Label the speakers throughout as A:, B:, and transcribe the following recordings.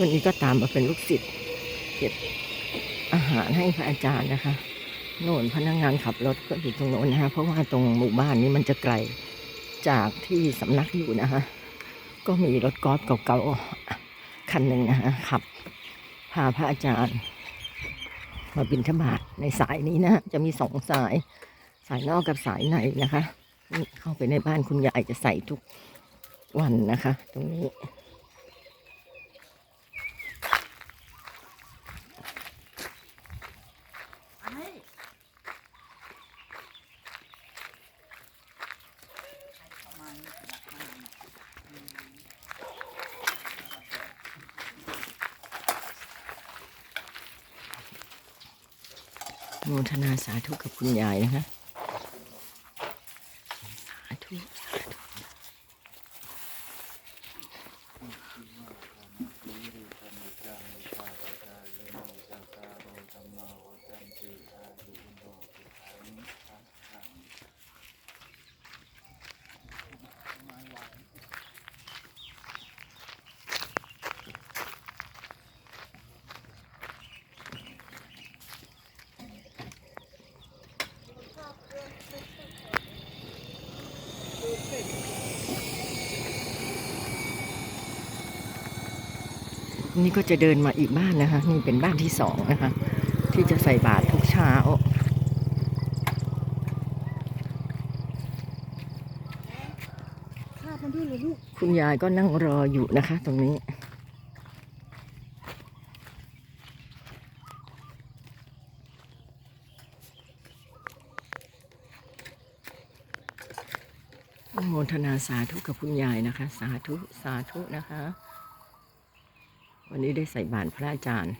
A: วันนี้ก็ตามมาเป็นลูกศิษย์เก็บอาหารให้พระอาจารย์นะคะโน่นพนักงานขับรถก็อยู่ตรงโน้นนะคะเพราะว่าตรงหมู่บ้านนี้มันจะไกลจากที่สำนักอยู่นะคะก็มีรถกอล์ฟเก่าๆคันหนึ่งนะคะขับ พาพระอาจารย์ มาบินทบาทในสายนี้นะจะมีสองสาย สายนอกกับสายในนะคะ เข้าไปในบ้านคุณยายจะใส่ทุกวันนะคะ ตรงนี้ โมทนาสาธุกับคุณยายนะคะ นี่ก็จะเดินมาอีกบ้านนะคะ นี่เป็นบ้านที่สองนะคะ ที่จะใส่บาตรทุกเช้า
B: ภาพมันด้วยเลยลูก
A: คุณยายก็นั่งรออยู่นะคะ ตรงนี้อนุโมทนาสาธุกับคุณยายนะคะ สาธุ สาธุนะคะ วันนี้ได้ใส่บานพระอาจารย์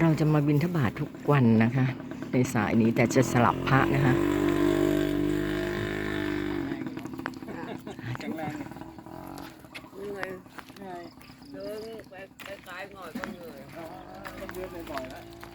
A: เราจะมาบินทบาททุกวันนะคะ ในสายนี้แต่จะสลับพระนะคะ
C: ไปไกลหน่อยก็เหนื่อย
B: เดินไปบ่อยแล้ว